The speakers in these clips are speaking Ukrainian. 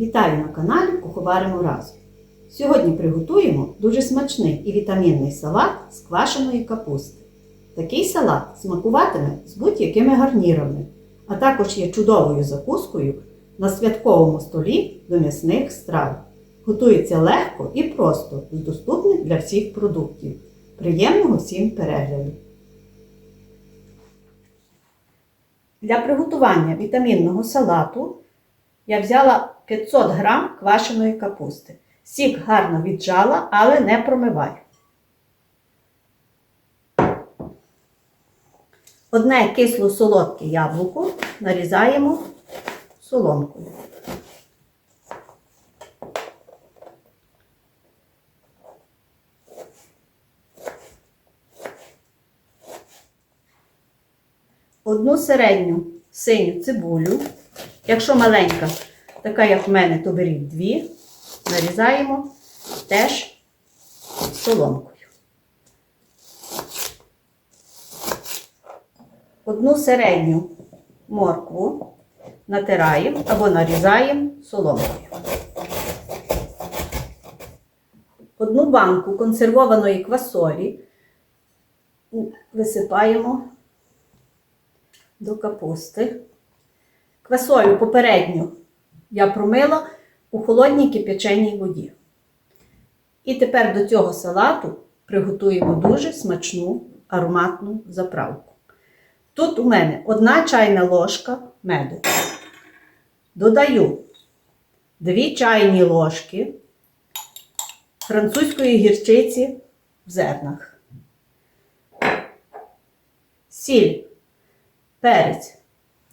Вітаю на каналі Куховаримо разом. Сьогодні приготуємо дуже смачний і вітамінний салат з квашеної капусти. Такий салат смакуватиме з будь-якими гарнірами, а також є чудовою закускою на святковому столі до м'ясних страв. Готується легко і просто з доступних для всіх продуктів. Приємного всім перегляду! Для приготування вітамінного салату я взяла 500 грам квашеної капусти. Сік гарно віджала, але не промиваю. Одне кисло-солодке яблуко нарізаємо соломкою. Одну середню синю цибулю. Якщо маленька, така як в мене, то беріть дві. Нарізаємо теж соломкою. Одну середню моркву натираємо або нарізаємо соломкою. Одну банку консервованої квасолі висипаємо до капусти. Квасолю попередньо я промила у холодній кип'яченій воді. І тепер до цього салату приготуємо дуже смачну ароматну заправку. Тут у мене одна чайна ложка меду. Додаю 2 чайні ложки французької гірчиці в зернах. Сіль, перець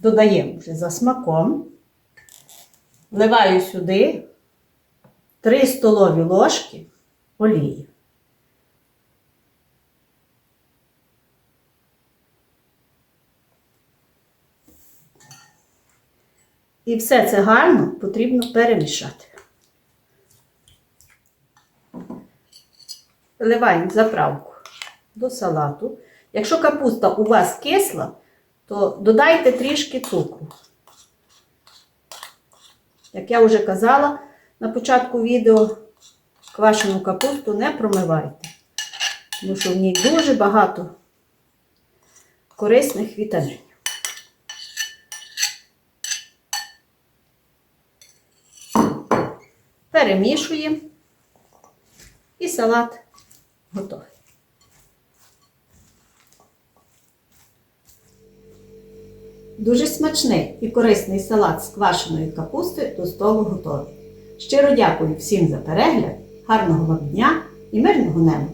додаємо вже за смаком. Вливаю сюди 3 столові ложки олії. І все це гарно потрібно перемішати. Вливаємо заправку до салату. Якщо капуста у вас кисла, то додайте трішки цукру. Як я вже казала на початку відео, квашену капусту не промивайте, тому що в ній дуже багато корисних вітамінів. Перемішуємо і салат готовий. Дуже смачний і корисний салат з квашеної капусти до столу готовий. Щиро дякую всім за перегляд, гарного вам дня і мирного неба!